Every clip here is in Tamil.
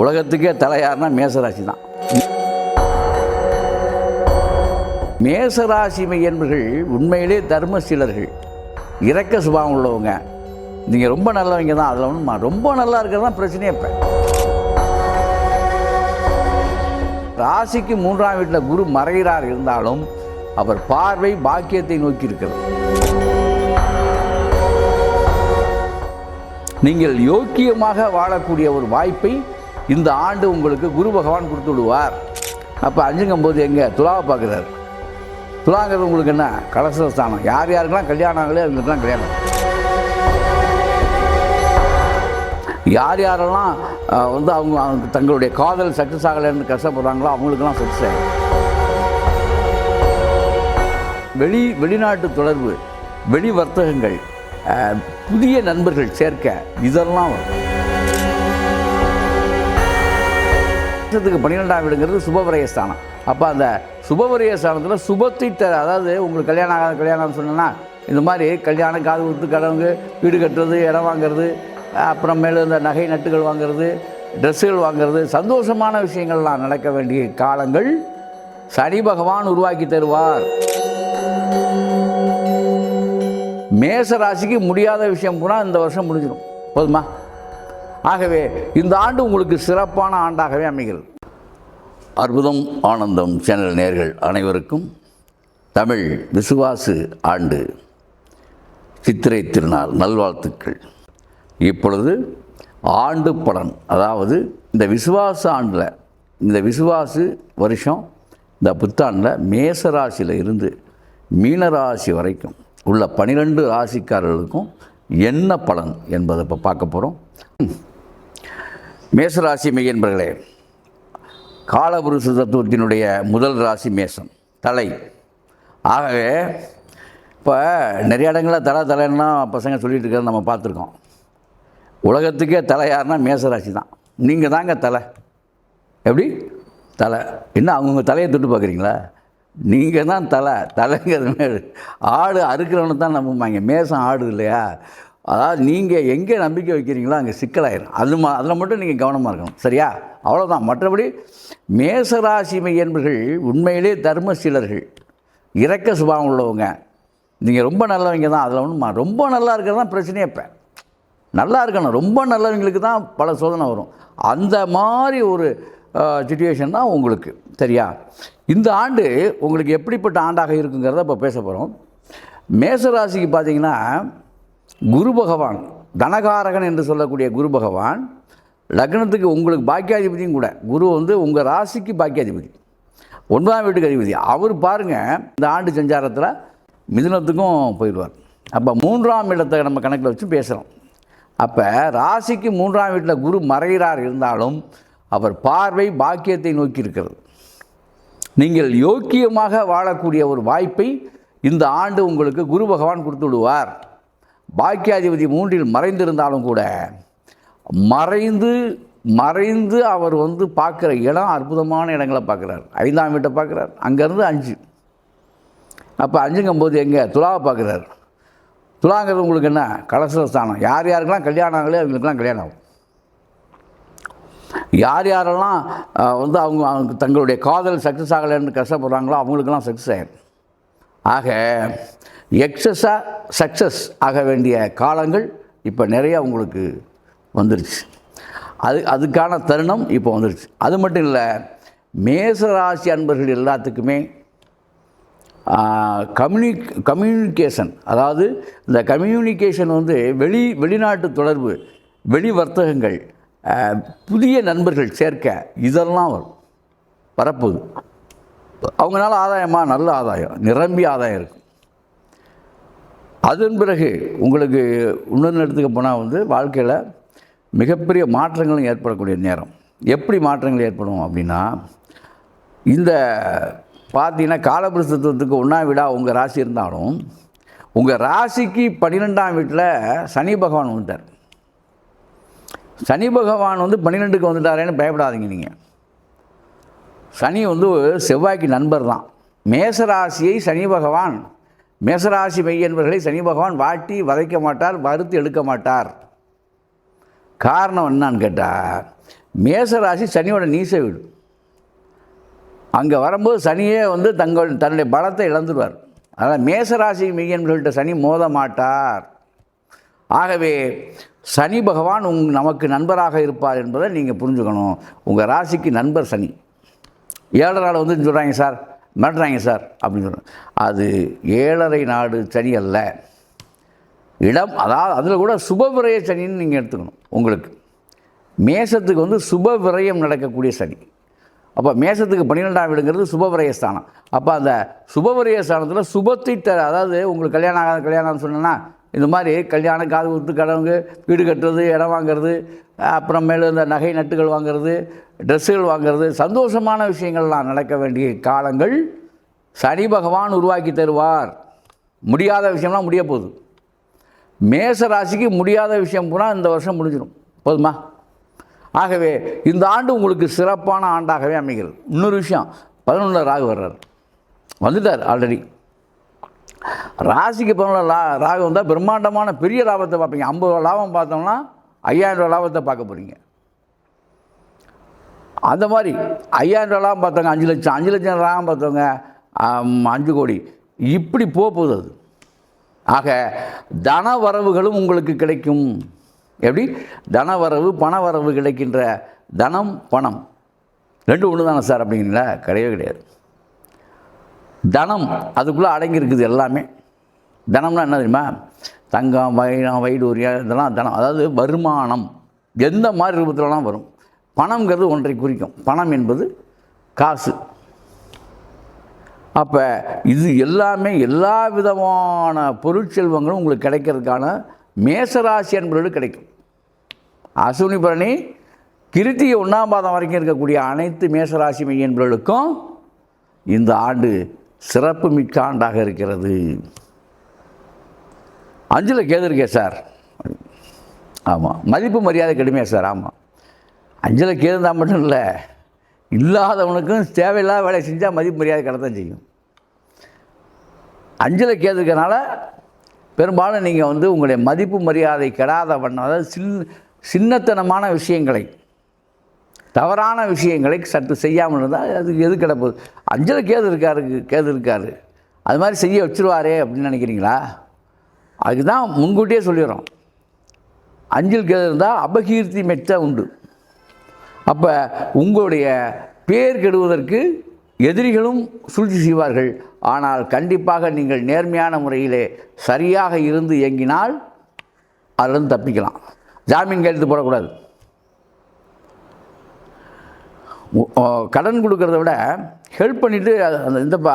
உலகத்துக்கே தலையார்னா மேசராசி தான். மேசராசி என்பர்கள் உண்மையிலே தர்மசீலர்கள். இறக்க சுபாவம் உள்ளவங்க. நீங்கள் ரொம்ப நல்லவங்க தான் அதில் ஒன்றும் ரொம்ப நல்லா இருக்கிறது தான் பிரச்சனையே இப்போ. ராசிக்கு மூன்றாம் வீட்டில் குரு மறைகிறார் இருந்தாலும் அவர் பார்வை பாக்கியத்தை நோக்கி இருக்கிறது. நீங்கள் யோக்கியமாக வாழக்கூடிய ஒரு வாய்ப்பை இந்த ஆண்டு உங்களுக்கு குரு பகவான் கொடுத்து விடுவார். அப்போ அஞ்சுங்கும் போது எங்கே? துலாவை பார்க்குறாரு. துலாங்கிறது உங்களுக்கு என்ன? கலச ஸ்தானம் யார் யாருக்கெல்லாம் கல்யாணம் ஆகலையோ அவங்களுக்குலாம் கல்யாணம். யார் யாரெல்லாம் வந்து அவங்க அவங்க தங்களுடைய காதல் சக்ஸஸ் ஆகலைன்னு கஷ்டப்படுறாங்களோ அவங்களுக்கெல்லாம் சக்ஸஸ் ஆகும் வெளி வெளிநாட்டு தொடர்பு வெளி வர்த்தகங்கள் புதிய நண்பர்கள் சேர்க்க இதெல்லாம் வரும். வருஷத்துக்கு பன்னிரெண்டாம் வீடுங்கிறது சுபவரைய ஸ்தானம் அப்போ அந்த சுபவரைய ஸ்தானத்தில் சுபத்தை தர அதாவது உங்களுக்கு கல்யாணம் ஆகாத கல்யாணம்னு சொன்னேன்னா இந்த மாதிரி கல்யாணம் காது குத்து கடவுங்க வீடு கட்டுறது இடம் வாங்குறது அப்புறமேலு இந்த நகை நட்டுகள் வாங்குறது ட்ரெஸ்ஸுகள் வாங்குறது சந்தோஷமான விஷயங்கள்லாம் நடக்க வேண்டிய காலங்கள் சனி பகவான் உருவாக்கி தருவார். மேச ராசிக்கு முடியாத விஷயம் பூரா இந்த வருஷம் முடிஞ்சிடும். போதுமா? ஆகவே இந்த ஆண்டு உங்களுக்கு சிறப்பான ஆண்டாகவே அமைகிறது. அற்புதம் ஆனந்தம் சேனல் நேர்கள் அனைவருக்கும் தமிழ் விசுவாசு ஆண்டு சித்திரை திருநாள் நல்வாழ்த்துக்கள். இப்பொழுது ஆண்டு பலன் அதாவது இந்த விசுவாச ஆண்டில் இந்த விசுவாசு வருஷம் இந்த புத்தாண்டில் மேச ராசியில் இருந்து மீனராசி வரைக்கும் உள்ள பனிரெண்டு ராசிக்காரர்களுக்கும் என்ன பலன் என்பதை இப்போ பார்க்க போகிறோம் மேசராசி மெய்யன்பர்களே காலபுருஷ தத்துவத்தினுடைய முதல் ராசி மேசம் தலை. ஆகவே இப்போ நிறைய இடங்களில் தலை தலைன்னா பசங்க சொல்லிகிட்டு இருக்கிறத நம்ம பார்த்துருக்கோம். உலகத்துக்கே தலை யாருன்னா மேசராசி தான். நீங்கள் தாங்க தலை. எப்படி? தலை. என்ன அவங்கவுங்க தலையை தொட்டு பார்க்குறீங்களா? நீங்கள் தான் தலை. தலைங்கிறது ஆடு அறுக்கிறவனு தான் நம்புமாங்க மேசம் ஆடு இல்லையா? அதாவது நீங்கள் எங்கே நம்பிக்கை வைக்கிறீங்களோ அங்கே சிக்கலாயிரும். அது மா அதில் மட்டும் நீங்கள் கவனமாக இருக்கணும். சரியா? அவ்வளோதான் மற்றபடி மேசராசி மையன்பர்கள் உண்மையிலே தர்மசீலர்கள் இறக்க சுபாவம் உள்ளவங்க. நீங்கள் ரொம்ப நல்லவங்க தான். அதில் ஒன்றும் ரொம்ப நல்லா இருக்கிறது தான் பிரச்சனையே இப்போ. நல்லா இருக்கணும். ரொம்ப நல்லவங்களுக்கு தான் பல சோதனை வரும். அந்த மாதிரி ஒரு சுச்சுவேஷன் தான் உங்களுக்கு. சரியா? இந்த ஆண்டு உங்களுக்கு எப்படிப்பட்ட ஆண்டாக இருக்குங்கிறத இப்போ பேச போகிறோம் மேசராசிக்கு பார்த்தீங்கன்னா குரு பகவான் தனகாரகன் என்று சொல்லக்கூடிய குரு பகவான் லக்னத்துக்கு உங்களுக்கு பாக்கியாதிபதியும் கூட. குரு வந்து உங்கள் ராசிக்கு பாக்கியாதிபதி. ஒன்பதாம் வீட்டுக்கு அதிபதி. அவர் பாருங்கள் இந்த ஆண்டு சஞ்சாரத்தில் மிதுனத்துக்கும் போயிடுவார். அப்போ மூன்றாம் இடத்தை நம்ம கணக்கில் வச்சு பேசுகிறோம் அப்போ ராசிக்கு மூன்றாம் வீட்டில் குரு மறைகிறார் இருந்தாலும் அவர் பார்வை பாக்கியத்தை நோக்கி இருக்கிறது. நீங்கள் யோக்கியமாக வாழக்கூடிய ஒரு வாய்ப்பை இந்த ஆண்டு உங்களுக்கு குரு பகவான் கொடுத்து விடுவார். பாக்கியாதிபதி மூன்றில் மறைந்திருந்தாலும் கூட மறைந்து மறைந்து அவர் வந்து பார்க்குற இடம் அற்புதமான இடங்களை பார்க்குறார். ஐந்தாம் வீட்டை பார்க்குறார். அங்கேருந்து அஞ்சு. அப்போ அஞ்சுங்கும் போது எங்கே? துலாவை பார்க்குறாரு. துலாங்கிறது உங்களுக்கு என்ன? கலச ஸ்தானம் யார் யாருக்கெல்லாம் கல்யாணம் ஆகலையோ அவங்களுக்கெல்லாம் கல்யாணம் ஆகும். யார் யாரெல்லாம் வந்து அவங்க அவங்க தங்களுடைய காதல் சக்ஸஸ் ஆகலைன்னு கஷ்டப்படுறாங்களோ அவங்களுக்கெல்லாம் சக்ஸஸ் ஆகிடும் ஆக எக்ஸஸாக சக்ஸஸ் ஆக வேண்டிய காலங்கள் இப்போ நிறைய உங்களுக்கு வந்துருச்சு. அது அதுக்கான தருணம் இப்போ வந்துருச்சு. அது மட்டும் இல்லை மேசராசி அன்பர்கள் எல்லாத்துக்குமே கம்யூனி கம்யூனிகேஷன் அதாவது இந்த கம்யூனிகேஷன் வந்து வெளி வெளிநாட்டு தொடர்பு வெளி வர்த்தகங்கள் புதிய நண்பர்கள் சேர்க்க இதெல்லாம் வரும். வரப்போகுது. அவங்களால ஆதாயமாக நல்ல ஆதாயம். நிரம்பி ஆதாயம் இருக்கும் அதன் பிறகு உங்களுக்கு இன்னொரு எடுத்துக்க போனால் வந்து வாழ்க்கையில் மிகப்பெரிய மாற்றங்களும் ஏற்படக்கூடிய நேரம். எப்படி மாற்றங்கள் ஏற்படும் அப்படின்னா இந்த பார்த்தீங்கன்னா காலபிரசத்துவத்துக்கு ஒன்றா வீடாக உங்கள் ராசி இருந்தாலும் உங்கள் ராசிக்கு பன்னிரெண்டாம் வீட்டில் சனி பகவான் வந்துட்டார். சனி பகவான் வந்து பன்னிரெண்டுக்கு வந்துட்டாரேன்னு பயப்படாதீங்க நீங்கள் சனி வந்து செவ்வாய்க்கு நண்பர் தான் மேசராசியை சனி பகவான் மேசராசி மெய்யன்பர்களை சனி பகவான் வாட்டி வதைக்க மாட்டார் வறுத்து எடுக்க மாட்டார். காரணம் என்னன்னு கேட்டால் மேச ராசி சனியோட நீச வீடு. அங்கே வரும்போது சனியே வந்து தங்கள் தன்னுடைய பலத்தை இழந்துடுவார் அதனால் மேசராசி மெய்யன்பர்கள்ட்ட சனி மோத மாட்டார். ஆகவே சனி பகவான் உங் நமக்கு நண்பராக இருப்பார் என்பதை நீங்கள் புரிஞ்சுக்கணும். உங்கள் ராசிக்கு நண்பர் சனி. ஏழரை நாள் வந்து சொல்கிறாங்க சார். மிரட்டுறாங்க சார் அப்படின்னு சொல்கிறேன் அது ஏழரை நாடு சனி அல்ல. இடம் அதாவது அதில் கூட சுப விரய சனின்னு நீங்கள் எடுத்துக்கணும் உங்களுக்கு. மேசத்துக்கு வந்து சுப விரயம் நடக்கக்கூடிய சனி. அப்போ மேசத்துக்கு பன்னிரெண்டாம் வீடுங்கிறது சுபவிரய ஸ்தானம். அப்போ அந்த சுபவிரய ஸ்தானத்தில் சுபத்தை தர அதாவது உங்களுக்கு கல்யாணம் ஆகாத கல்யாணம்னு சொன்னேன்னா இந்த மாதிரி கல்யாணம் காது குத்து கடவுங்க வீடு கட்டுறது இடம் வாங்குறது அப்புறமேலு இந்த நகை நட்டுகள் வாங்குறது ட்ரெஸ்ஸுகள் வாங்குறது சந்தோஷமான விஷயங்கள்லாம் நடக்க வேண்டிய காலங்கள் சனி பகவான் உருவாக்கி தருவார். முடியாத விஷயம்லாம் முடிய போகுது. மேச ராசிக்கு முடியாத விஷயம் பூரா இந்த வருஷம் முடிஞ்சிடும். போதுமா? ஆகவே இந்த ஆண்டு உங்களுக்கு சிறப்பான ஆண்டாகவே அமைகிறது. இன்னொரு விஷயம் பதினொன்றில் ராகு வர்றார். வந்துட்டார் ஆல்ரெடி ராசிக்கு பதினொன்று லா ராகம் தான் பிரம்மாண்டமான பெரிய லாபத்தை பார்ப்பீங்க. ஐம்பது ரூபா லாபம் பார்த்தோம்னா ஐயாயிரம் ரூபா லாபத்தை பார்க்க போகிறீங்க அந்த மாதிரி ஐயாயிரம் ரூபா லாபம் பார்த்தவங்க அஞ்சு லட்சம் அஞ்சு லட்சம் லாபம் பார்த்தவங்க அஞ்சு கோடி. இப்படி போக போகுது அது. ஆக தன வரவுகளும் உங்களுக்கு கிடைக்கும். எப்படி? தனவரவு பணவரவு கிடைக்கின்ற தனம் பணம். ரெண்டு ஒன்று தானே சார் அப்படிங்களா கிடையவே கிடையாது. தனம் அதுக்குள்ளே அடங்கியிருக்குது எல்லாமே. தனம்னா என்ன தெரியுமா? தங்கம் வைரம் வைடூரியம் இதெல்லாம் தனம். அதாவது வருமானம். எந்த மாதிரி ரூபத்திலலாம் வரும்? பணங்கிறது ஒன்றை குறிக்கும். பணம் என்பது காசு. அப்போ இது எல்லாமே எல்லா விதமான பொருட்செல்வங்களும் உங்களுக்கு கிடைக்கிறதுக்கான மேசராசி என்பது கிடைக்கும். அசுனி பரணி கிருத்திகை ஒன்றாம் பாதம் வரைக்கும் இருக்கக்கூடிய அனைத்து மேசராசி மையன்பர்களுக்கும் இந்த ஆண்டு சிறப்பு மிக்க ஆண்டாக இருக்கிறது. அஞ்சில் கேது இருக்கே சார். ஆமாம் மதிப்பு மரியாதை கடுமையா சார். ஆமாம் அஞ்சில் கேது தான் மட்டும் இல்லை இல்லாதவனுக்கும் தேவையில்லாத வேலையை செஞ்சால் மதிப்பு மரியாதை கிடத்தான் செய்யும். அஞ்சில் கேது பெரும்பாலும் நீங்கள் வந்து உங்களுடைய மதிப்பு மரியாதை கெடாத வண்ணம் அதாவது சின் சின்னத்தனமான விஷயங்களை தவறான விஷயங்களை சற்று செய்யாமல் இருந்தால் அது எது கிடப்போகுது அஞ்சல் கேது இருக்காரு கேது இருக்காரு. அது மாதிரி செய்ய வச்சுருவாரே அப்படின்னு நினைக்கிறீங்களா? அதுக்கு தான் முன்கூட்டியே சொல்லிடுறோம். அஞ்சல் கேது இருந்தால் அபகீர்த்தி மெச்ச உண்டு. அப்போ உங்களுடைய பேர் கெடுவதற்கு எதிரிகளும் சூழ்ச்சி செய்வார்கள். ஆனால் கண்டிப்பாக நீங்கள் நேர்மையான முறையிலே சரியாக இருந்து இயங்கினால் அதிலிருந்து தப்பிக்கலாம். ஜாமீன் கையெழுத்து போடக்கூடாது. கடன் கொடுக்குறத விட ஹெல்ப் பண்ணிவிட்டு அந்த இந்தப்பா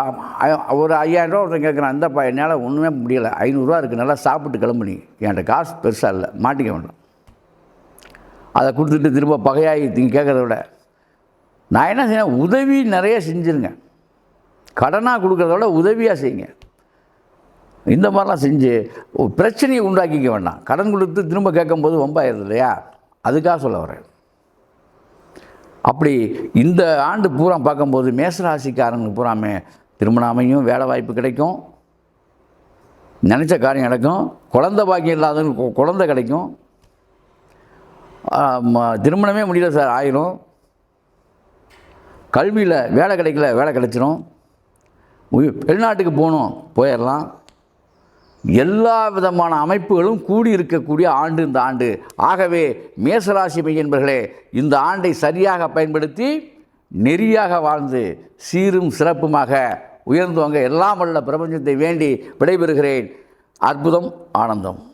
ஒரு ஐயாயிரரூவா ஒருத்தன் கேட்குறான் இந்தப்பா என்னால் ஒன்றுமே முடியலை. ஐநூறுரூவா இருக்குது நல்லா சாப்பிட்டு கிளம்புனி என்கிட்ட காசு பெருசாக இல்லை. மாட்டிக்க வேண்டாம். அதை கொடுத்துட்டு திரும்ப பகையாகி நீங்கள் கேட்குறத விட நான் என்ன செய்யணும் உதவி நிறைய செஞ்சுருங்க. கடனாக கொடுக்குறத விட உதவியாக செய்யுங்க. இந்த மாதிரிலாம் செஞ்சு பிரச்சனையை உண்டாக்கிக்க வேண்டாம். கடன் கொடுத்து திரும்ப கேட்கும்போது வம்பாயிருது இல்லையா? அதுக்காக சொல்ல வரேன். அப்படி இந்த ஆண்டு பூரா பார்க்கும்போது மேசராசிக்காரங்களுக்கு பூராமே திருமணம் அமையும் வேலை வாய்ப்பு கிடைக்கும். நினச்ச காரியம் நடக்கும். குழந்த பாக்கியம் இல்லாதவங்களுக்கு குழந்த கிடைக்கும். திருமணமே முடியல சார் ஆயிரும். கல்வியில் வேலை கிடைக்கல வேலை கிடைச்சிரும். வெளிநாட்டுக்கு போகணும் போயிடலாம் எல்லா விதமான அமைப்புகளும் கூடி இருக்கக்கூடிய ஆண்டு இந்த ஆண்டு. ஆகவே மேசராசி மையன்பர்களே இந்த ஆண்டை சரியாக பயன்படுத்தி நெறியாக வாழ்ந்து சீரும் சிறப்புமாக உயர்ந்தவங்க எல்லாம் வல்ல பிரபஞ்சத்தை வேண்டி விடைபெறுகிறேன். அற்புதம் ஆனந்தம்.